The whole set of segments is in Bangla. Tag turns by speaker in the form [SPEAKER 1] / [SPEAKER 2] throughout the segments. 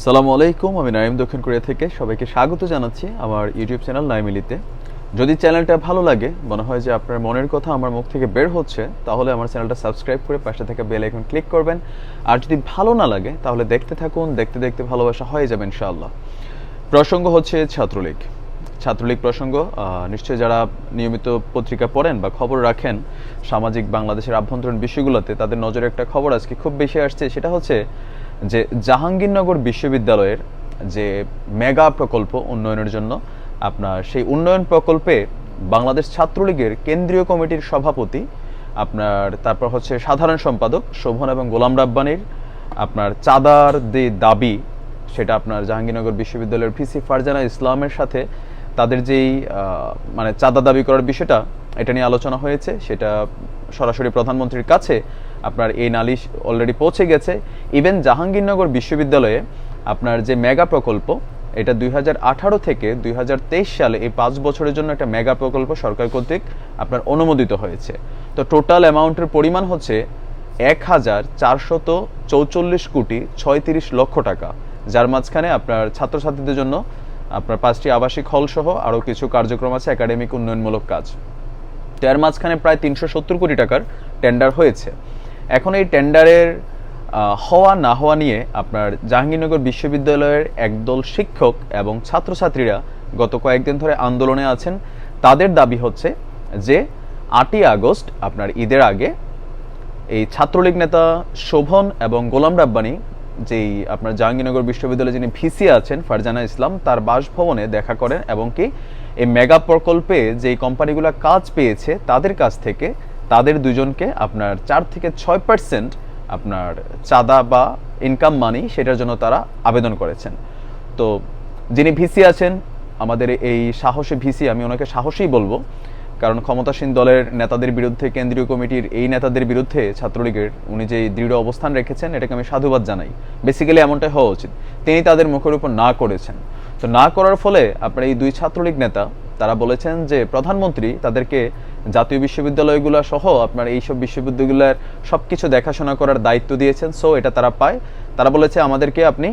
[SPEAKER 1] সালামু আলাইকুম, আমি নাইম দক্ষিণ কোরিয়া থেকে। সবাইকে স্বাগত জানাচ্ছি আমার ইউটিউব চ্যানেল নাইমিলিতে যদি চ্যানেলটা ভালো লাগে, মনে হয় যে আপনার মনের কথা আমার মুখ থেকে বের হচ্ছে, তাহলে আমার চ্যানেলটা সাবস্ক্রাইব করে পাশে থেকে বেল আইকন ক্লিক করবেন। আর যদি ভালো না লাগে, তাহলে দেখতে থাকুন, দেখতে দেখতে ভালোবাসা হয়ে যাবে ইনশাআল্লাহ। প্রসঙ্গ হচ্ছে ছাত্রলীগ। ছাত্রলীগ প্রসঙ্গ নিশ্চয়ই যারা নিয়মিত পত্রিকা পড়েন বা খবর রাখেন, সামাজিক বাংলাদেশের আভ্যন্তরীণ বিষয়গুলোতে তাদের নজরে একটা খবর আজকে খুব বেশি আসছে, সেটা হচ্ছে যে জাহাঙ্গীরনগর বিশ্ববিদ্যালয়ের যে মেগা প্রকল্প উন্নয়নের জন্য আপনার সেই উন্নয়ন প্রকল্পে বাংলাদেশ ছাত্রলীগের কেন্দ্রীয় কমিটির সভাপতি, আপনার তারপর হচ্ছে সাধারণ সম্পাদক শোভন এবং গোলাম রাব্বানির, আপনার চাঁদার যে দাবি, সেটা আপনার জাহাঙ্গীরনগর বিশ্ববিদ্যালয়ের ভিসি ফারজানা ইসলামের সাথে তাদের যেই মানে চাঁদা দাবি করার বিষয়টা, এটা নিয়ে আলোচনা হয়েছে। সেটা সরাসরি প্রধানমন্ত্রীর কাছে আপনার এই নালিশ অলরেডি পৌঁছে গেছে। ইভেন জাহাঙ্গীরনগর বিশ্ববিদ্যালয়ে আপনার যে মেগা প্রকল্প, এটা দুই হাজার আঠারো থেকে দুই হাজার তেইশ সালে এই পাঁচ বছরের জন্য একটা মেগা প্রকল্প সরকার কর্তৃক আপনার অনুমোদিত হয়েছে। তো টোটাল অ্যামাউন্টের পরিমাণ হচ্ছে এক হাজার চারশত চৌচল্লিশ কোটি ছয়ত্রিশ লক্ষ টাকা, যার মাঝখানে আপনার ছাত্রছাত্রীদের জন্য আপনার পাঁচটি আবাসিক হল সহ আরও কিছু কার্যক্রম আছে একাডেমিক উন্নয়নমূলক কাজ। তো এর মাঝখানে প্রায় তিনশো সত্তর কোটি টাকার টেন্ডার হয়েছে। এখন এই টেন্ডারের হওয়া না হওয়া নিয়ে আপনার জাহাঙ্গীরনগর বিশ্ববিদ্যালয়ের একদল শিক্ষক এবং ছাত্রছাত্রীরা গত কয়েকদিন ধরে আন্দোলনে আছেন। তাদের দাবি হচ্ছে যে আটই আগস্ট আপনার ঈদের আগে এই ছাত্রলীগ নেতা শোভন এবং গোলাম রাব্বানি, যেই আপনার জাহাঙ্গীরনগর বিশ্ববিদ্যালয়ে যিনি ভিসি আছেন, ফারজানা ইসলাম, তার বাসভবনে দেখা করেন এবং কি এই মেগা প্রকল্পে যেই কোম্পানিগুলো কাজ পেয়েছে, তাদের কাছ থেকে তাদের দুজনকে আপনার চার থেকে ছয় পার্সেন্ট আপনার চাঁদা বা ইনকাম মানি সেটার জন্য তারা আবেদন করেছেন। তো যিনি ভিসি আছেন, আমাদের এই সাহসী ভিসি, আমি ওনাকে সাহসী বলব, কারণ ক্ষমতাসীন দলের নেতাদের বিরুদ্ধে, কেন্দ্রীয় কমিটির এই নেতাদের বিরুদ্ধে ছাত্রলীগের উনি যে দৃঢ় অবস্থান রেখেছেন, এটাকে আমি সাধুবাদ জানাই। বেসিক্যালি এমনটাই হওয়া উচিত। তিনি তাদের মুখের উপর না করেছেন। তো না করার ফলে আপনার এই দুই ছাত্রলীগ নেতা তারা বলেছেন যে প্রধানমন্ত্রী তাদেরকে জাতীয় বিশ্ববিদ্যালয়গুলো সহ আপনার এইসব বিশ্ববিদ্যালয়ের সব কিছু দেখাশোনা করার দায়িত্ব দিয়েছেন সো এটা তারা পায়। তারা বলেছে আমাদেরকে আপনি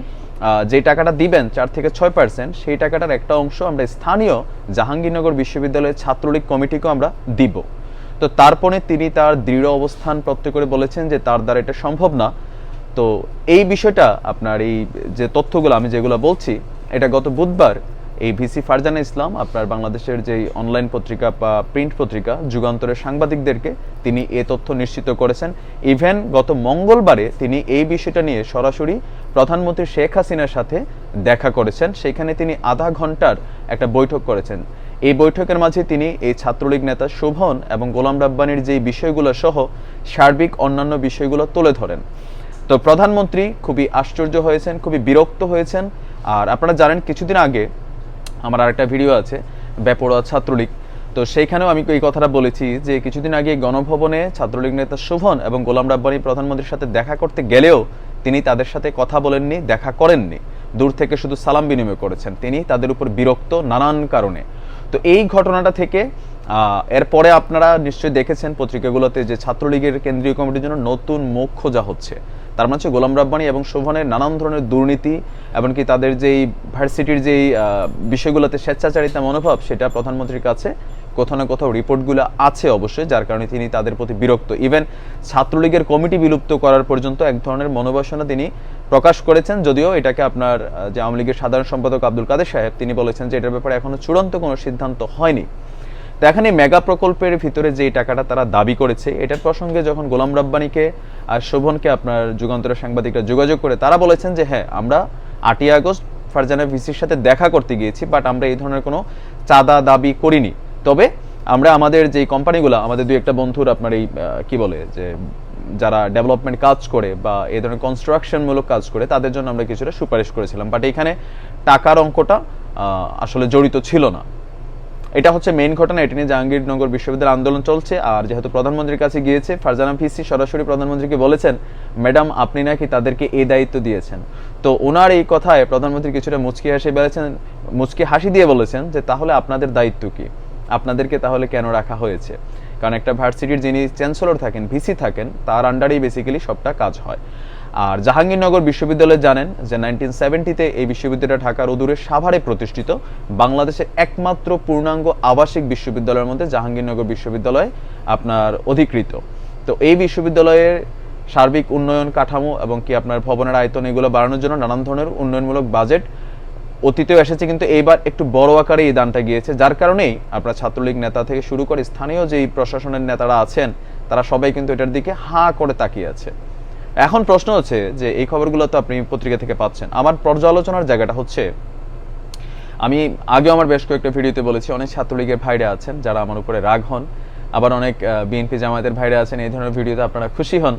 [SPEAKER 1] যে টাকাটা দিবেন, চার থেকে ছয় পার্সেন্ট সেই টাকাটার একটা অংশ আমরা স্থানীয় জাহাঙ্গীরনগর বিশ্ববিদ্যালয়ের ছাত্রলীগ কমিটিকেও আমরা দিব। তো তারপরে তিনি তার দৃঢ় অবস্থান প্রত্যয় করে বলেছেন যে তার দ্বারা এটা সম্ভব না। তো এই বিষয়টা আপনার এই যে তথ্যগুলো আমি যেগুলো বলছি, এটা গত বুধবার এই ভিসি ফারজানা ইসলাম, আপনার বাংলাদেশের যে অনলাইন পত্রিকা বা প্রিন্ট পত্রিকা যুগান্তরের সাংবাদিকদেরকে তিনি এ তথ্য নিশ্চিত করেছেন। ইভেন গত মঙ্গলবারে তিনি এই বিষয়টা নিয়ে সরাসরি প্রধানমন্ত্রী শেখ হাসিনার সাথে দেখা করেছেন। সেখানে তিনি আধা ঘণ্টার একটা বৈঠক করেছেন। এই বৈঠকের মাঝে তিনি এই ছাত্রলীগ নেতা শোভন এবং গোলাম রাব্বানির যে বিষয়গুলো সহ সার্বিক অন্যান্য বিষয়গুলো তুলে ধরেন। তো প্রধানমন্ত্রী খুবই আশ্চর্য হয়েছেন, খুবই বিরক্ত হয়েছেন। আর আপনারা জানেন, কিছুদিন আগে আমার আরেকটা ভিডিও আছে, বেপরোয়া ছাত্রলীগ। তো সেইখানেও আমি এই কথাটা বলেছি যে কিছুদিন আগে গণভবনে ছাত্রলীগ নেতা শোভন এবং গোলাম রাব্বানি প্রধানমন্ত্রীর সাথে দেখা করতে গেলেও তিনি তাদের সাথে কথা বলেননি, দেখা করেননি। দূর থেকে শুধু সালাম বিনিময় করেছেন। তিনি তাদের উপর বিরক্ত নানান কারণে। তো এই ঘটনাটা থেকে এরপরে আপনারা নিশ্চয়ই দেখেছেন পত্রিকাগুলোতে যে ছাত্রলীগের কেন্দ্রীয় কমিটির জন্য নতুন মুখ খোঁজা হচ্ছে। তার মানে হচ্ছে গোলাম রাব্বানি এবং শোভনের নানান ধরনের দুর্নীতি, এমনকি তাদের যেই ভার্সিটির যেই বিষয়গুলোতে স্বেচ্ছাচারিতা মনোভাব, সেটা প্রধানমন্ত্রীর কাছে কোথাও না কোথাও রিপোর্টগুলো আছে অবশ্যই, যার কারণে তিনি তাদের প্রতি বিরক্ত। ইভেন ছাত্রলীগের কমিটি বিলুপ্ত করার পর্যন্ত এক ধরনের মনোবাসনা তিনি প্রকাশ করেছেন, যদিও এটাকে আপনার যে আওয়ামী লীগের সাধারণ সম্পাদক আব্দুল কাদের সাহেব, তিনি বলেছেন যে এটার ব্যাপারে এখনও চূড়ান্ত কোনো সিদ্ধান্ত হয়নি। তো এখানে মেগা প্রকল্পের ভিতরে যে টাকাটা তারা দাবি করেছে, এটার প্রসঙ্গে যখন গোলাম রাব্বানিকে আর শোভনকে আপনার যুগান্তরের সাংবাদিকরা যোগাযোগ করে তারা বলেছেন যে হ্যাঁ আমরা আটই আগস্ট ফারজানা ভিসির সাথে দেখা করতে গিয়েছি বাট আমরা এই ধরনের কোনো চাঁদা দাবি করিনি। তবে আমরা আমাদের যে কোম্পানিগুলো, আমাদের দুই একটা বন্ধুর আপনার এই কি বলে, যে যারা ডেভেলপমেন্ট কাজ করে বা এই ধরনের কনস্ট্রাকশনমূলক কাজ করে, তাদের জন্য আমরা কিছুটা সুপারিশ করেছিলাম। বাট এখানে টাকার অঙ্কটা আসলে জড়িত ছিল না। এটা হচ্ছে মেইন ঘটনা, এটি নিয়ে জাহাঙ্গীরনগর বিশ্ববিদ্যালয় আন্দোলন চলছে। আর যেহেতু প্রধানমন্ত্রীর কাছে গিয়েছে, ফারজানা ভিসি সরাসরি প্রধানমন্ত্রীকে বলেছেন, ম্যাডাম, আপনি নাকি তাদেরকে এই দায়িত্ব দিয়েছেন। তো ওনার এই কথায় প্রধানমন্ত্রী কিছুটা মুচকি হাসি বলেছেন মুচকি হাসি দিয়ে বলেছেন যে, তাহলে আপনাদের দায়িত্ব কি? আপনাদেরকে তাহলে কেন রাখা হয়েছে? কারণ একটা ভার্সিটির যিনি চ্যান্সেলর থাকেন, ভিসি থাকেন, তার আন্ডারেই বেসিক্যালি সবটা কাজ হয়। আর জাহাঙ্গীরনগর বিশ্ববিদ্যালয় জানেন যে নাইনটিন সেভেন্টিতে এই বিশ্ববিদ্যালয় ঢাকার অদূরে সাভারে প্রতিষ্ঠিত, বাংলাদেশের একমাত্র পূর্ণাঙ্গ আবাসিক বিশ্ববিদ্যালয়ের মধ্যে জাহাঙ্গীরনগর বিশ্ববিদ্যালয় আপনার অধিকৃত। তো এই বিশ্ববিদ্যালয়ের সার্বিক উন্নয়ন কাঠামো এবং কি আপনার ভবনের আয়তন এগুলো বাড়ানোর জন্য নানান ধরনের উন্নয়নমূলক বাজেট অতীতেও এসেছে, কিন্তু এইবার একটু বড় আকারে এই দানটা গিয়েছে। যার কারণেই আপনার ছাত্রলীগ নেতা থেকে শুরু করে স্থানীয় যেই প্রশাসনের নেতারা আছেন, তারা সবাই কিন্তু এটার দিকে হাঁ করে তাকিয়ে আছে। এখন প্রশ্ন হচ্ছে যে এই খবরগুলো তো আপনি পত্রিকা থেকে পাচ্ছেন। আমার পর্যালোচনার জায়গাটা হচ্ছে, আমি আগেও আমার বেশ কয়েকটা ভিডিওতে বলেছি, অনেক ছাত্রলীগের ভাইরা আছেন যারা আমার উপরে রাগ হন। আবার অনেক বিএনপি জামায়াতের ভাইরা আছেন, এই ধরনের ভিডিওতে আপনারা খুশি হন।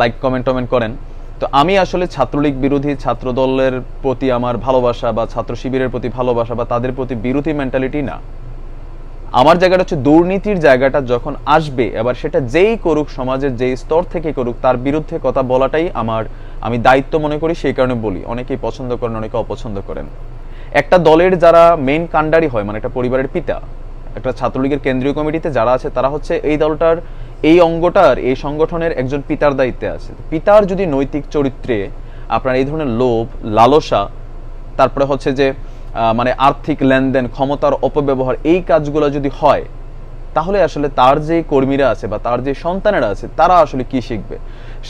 [SPEAKER 1] লাইক কমেন্ট টমেন্ট করেন। তো আমি আসলে ছাত্রলীগ বিরোধী ছাত্র দলের প্রতি আমার ভালোবাসা বা ছাত্র শিবিরের প্রতি ভালোবাসা বা তাদের প্রতি বিরোধী মেন্টালিটি না। আমার জায়গাটা হচ্ছে দুর্নীতির জায়গাটা যখন আসবে, এবার সেটা যেই করুক, সমাজের যেই স্তর থেকে করুক, তার বিরুদ্ধে কথা বলাটাই আমার, আমি দায়িত্ব মনে করি, সেই কারণে বলি। অনেকেই পছন্দ করেন, অনেকে অপছন্দ করেন। একটা দলের যারা মেন কাণ্ডারি হয় মানে একটা পরিবারের পিতা, একটা ছাত্রলীগের কেন্দ্রীয় কমিটিতে যারা আছে, তারা হচ্ছে এই দলটার, এই অঙ্গটার এই সংগঠনের একজন পিতার দায়িত্বে আছে। পিতার যদি নৈতিক চরিত্রে আপনার এই ধরনের লোভ, লালসা, তারপরে হচ্ছে যে মানে আর্থিক লেনদেন, ক্ষমতার অপব্যবহার, এই কাজগুলো যদি হয়, তাহলে আসলে তার যে কর্মীরা আছে বা তার যে সন্তানেরা আছে, তারা আসলে কি শিখবে?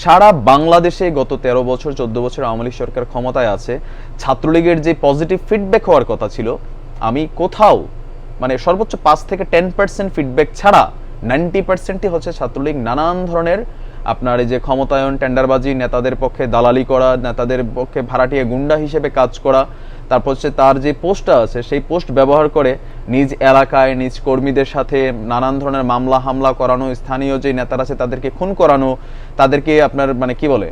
[SPEAKER 1] সারা বাংলাদেশে গত তেরো বছর, চোদ্দ বছর আওয়ামী সরকার ক্ষমতায় আছে। ছাত্রলীগের যে পজিটিভ ফিডব্যাক হওয়ার কথা ছিল, আমি কোথাও মানে সর্বোচ্চ পাঁচ থেকে টেন পার্সেন্ট ফিডব্যাক ছাড়া নাইনটি পার্সেন্টই হচ্ছে ছাত্রলীগ নানান ধরনের আপনার এই যে ক্ষমতায়ন, টেন্ডারবাজি, নেতাদের পক্ষে দালালি করা, নেতাদের পক্ষে ভাড়াটিয়া গুন্ডা হিসেবে কাজ করা, তারপর হচ্ছে তার যে পোস্টটা আছে, সেই পোস্ট ব্যবহার করে নিজ এলাকায় নিজ কর্মীদের সাথে নানান ধরনের মামলা, হামলা করানো, স্থানীয় যে নেতারা আছে তাদেরকে খুন করানো, তাদেরকে আপনার মানে কি বলে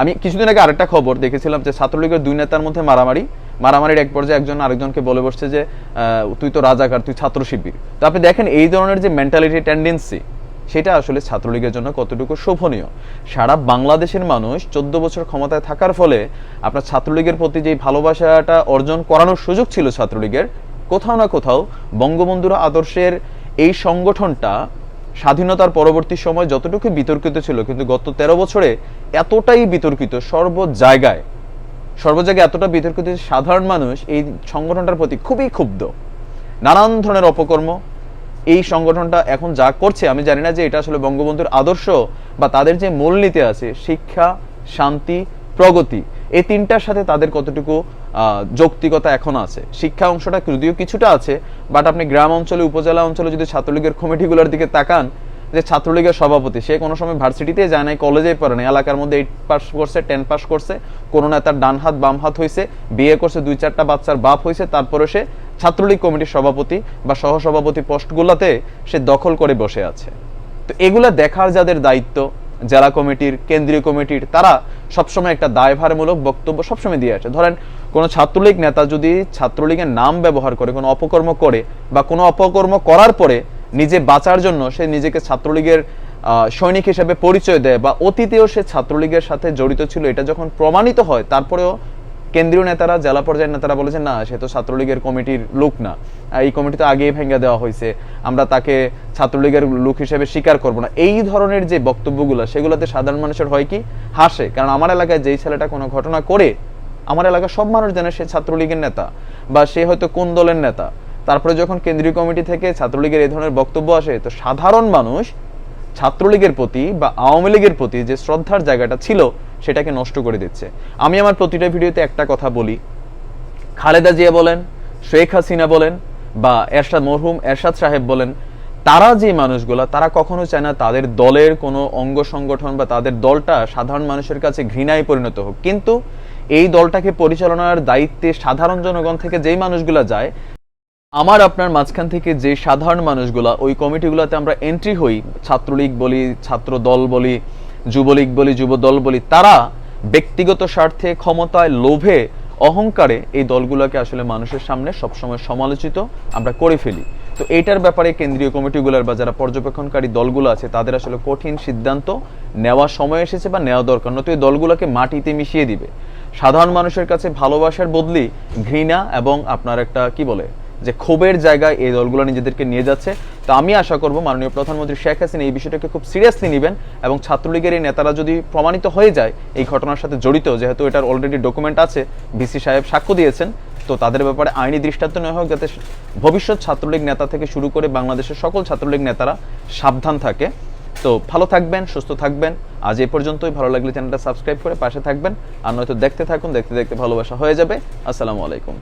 [SPEAKER 1] আমি কিছুদিন আগে আরেকটা খবর দেখেছিলাম যে ছাত্রলীগের দুই নেতার মধ্যে মারামারি, মারামারির এক পর্যায়ে একজন আরেকজনকে বলে বসছে যে তুই তো রাজাকার, তুই ছাত্র শিবির তো আপনি দেখেন এই ধরনের যে মেন্টালিটি টেন্ডেন্সি সেটা আসলে ছাত্রলীগের জন্য কতটুকু শোভনীয়? সারা বাংলাদেশের মানুষ চোদ্দ বছর ক্ষমতায় থাকার ফলে আপনার ছাত্রলীগের প্রতি যে ভালোবাসাটা অর্জন করানোর সুযোগ ছিল ছাত্রলীগের, কোথাও না কোথাও বঙ্গবন্ধুর আদর্শের এই সংগঠনটা স্বাধীনতার পরবর্তী সময় যতটুকু বিতর্কিত ছিল, কিন্তু গত তেরো বছরে এতটাই বিতর্কিত সর্ব জায়গায় সর্ব জায়গায় এতটা বিতর্কিত সাধারণ মানুষ এই সংগঠনটার প্রতি খুবই ক্ষুব্ধ। নানান ধরনের অপকর্ম এই সংগঠনটা এখন যা করছে, আমি জানি না যে এটা আসলে বঙ্গবন্ধুর আদর্শ বা তাদের যে মূলনীতি আছে, শিক্ষা, শান্তি, প্রগতি, এই তিনটার সাথে তাদের কতটুকু যৌক্তিকতা এখন আছে? শিক্ষা অংশটা যদিও কিছুটা আছে, বাট আপনি গ্রাম অঞ্চলে, উপজেলা অঞ্চলে যদি ছাত্রলীগের কমিটিগুলোর দিকে তাকান যে ছাত্রলীগের সভাপতি, সে কোনো সময় ভার্সিটিতে যায় নাই, কলেজেই পড়ে না এলাকার মধ্যে এইট পাস করছে টেন পাস করছে। কোনো নেতার ডান হাত, বাম হাত হয়েছে বিয়ে করছে, দুই চারটা বাচ্চার বাপ হয়েছে তারপরে সে ছাত্রলীগ কমিটির সভাপতি বা সহসভাপতি পোস্টগুলোতে সে দখল করে বসে আছে। তো এগুলা দেখার যাদের দায়িত্ব, জেলা কমিটির, কেন্দ্রীয় কমিটির, তারা সবসময় একটা দায়ভারমূলক বক্তব্য সবসময় দিয়ে আসে। ধরেন, কোনো ছাত্রলীগ নেতা যদি ছাত্রলীগের নাম ব্যবহার করে, কোনো অপকর্ম করে বা কোনো অপকর্ম করার পরে নিজে বাঁচার জন্য সে নিজেকে ছাত্রলীগের সৈনিক হিসেবে পরিচয় দেয় বা অতীতেও সে ছাত্রলীগের সাথে জড়িত ছিল, এটা যখন প্রমাণিত হয়, তারপরেও কেন্দ্রীয় নেতারা, জেলা পর্যায়ের নেতারা বলেছেন, না, সে তো ছাত্রলীগের কমিটির লোক না। এই কমিটি তো আগেই ভেঙে দেওয়া হয়েছে। আমরা তাকে ছাত্রলীগের লোক হিসেবে স্বীকার করব না। এই ধরনের যে বক্তব্যগুলো, সেগুলোতে সাধারণ মানুষের হয় কি? হাসে। কারণ আমার এলাকায় যেই ছেলেটা কোনো ঘটনা করে, আমার এলাকার সব মানুষ জানে সে ছাত্রলীগের নেতা বা সে হয়তো কোন দলের নেতা। তারপরে যখন কেন্দ্রীয় কমিটি থেকে ছাত্রলীগের এই ধরনের বক্তব্য আসে, তো সাধারণ মানুষ ছাত্রলীগের প্রতি বা আওয়ামী লীগের প্রতি যে শ্রদ্ধার জায়গাটা ছিল, সেটাকে নষ্ট করে দিচ্ছে। আমি আমার প্রতিটা ভিডিওতে একটা কথা বলি। খালেদা জিয়া বলেন, শেখ হাসিনা বলেন, বা এরশাদ মরহুম, এরশাদ সাহেব বলেন, তারা যে মানুষগুলা, তারা কখনো চায় না তাদের দলের কোনো অঙ্গ সংগঠন বা তাদের দলটা সাধারণ মানুষের কাছে ঘৃণায় পরিণত হোক। কিন্তু এই দলটাকে পরিচালনার দায়িত্বে সাধারণ জনগণ থেকে যেই মানুষগুলা যায় আমার আপনার মাঝখান থেকে যে সাধারণ মানুষগুলা, ওই কমিটিগুলোতে আমরা এন্ট্রি হই, ছাত্রলীগ বলি ছাত্র দল বলি, যুবলীগ বলি যুব দল বলি, তারা ব্যক্তিগত স্বার্থে, ক্ষমতায়, লোভে, অহংকারে এই দলগুলোকে আসলে মানুষের সামনে সবসময় সমালোচিত আমরা করে ফেলি। তো এটার ব্যাপারে কেন্দ্রীয় কমিটিগুলোর বা যারা পর্যবেক্ষণকারী দলগুলো আছে, তাদের আসলে কঠিন সিদ্ধান্ত নেওয়ার সময় এসেছে বা নেওয়া দরকার নয়তো এই দলগুলোকে মাটিতে মিশিয়ে দিবে। সাধারণ মানুষের কাছে ভালোবাসার বদলি ঘৃণা এবং আপনার একটা, কি বলে যে ক্ষোভের জায়গায় এই দলগুলো নিজেদেরকে নিয়ে যাচ্ছে। তো আমি আশা করব মাননীয় প্রধানমন্ত্রী শেখ হাসিনা এই বিষয়টাকে খুব সিরিয়াসলি নেবেন এবং ছাত্রলীগের এই নেতারা যদি প্রমাণিত হয়ে যায় এই ঘটনার সাথে জড়িত, যেহেতু এটার অলরেডি ডকুমেন্ট আছে, ভিসি সাহেব সাক্ষ্য দিয়েছেন, তো তাদের ব্যাপারে আইনি দৃষ্টান্ত নেওয়া হোক যাতে ভবিষ্যৎ ছাত্রলীগ নেতা থেকে শুরু করে বাংলাদেশের সকল ছাত্রলীগ নেতারা সাবধান থাকে। তো ভালো থাকবেন, সুস্থ থাকবেন। আজ এ পর্যন্তই। ভালো লাগলে চ্যানেলটা সাবস্ক্রাইব করে পাশে থাকবেন। আর নয়তো দেখতে থাকুন, দেখতে দেখতে ভালোবাসা হয়ে যাবে। আসসালামু আলাইকুম।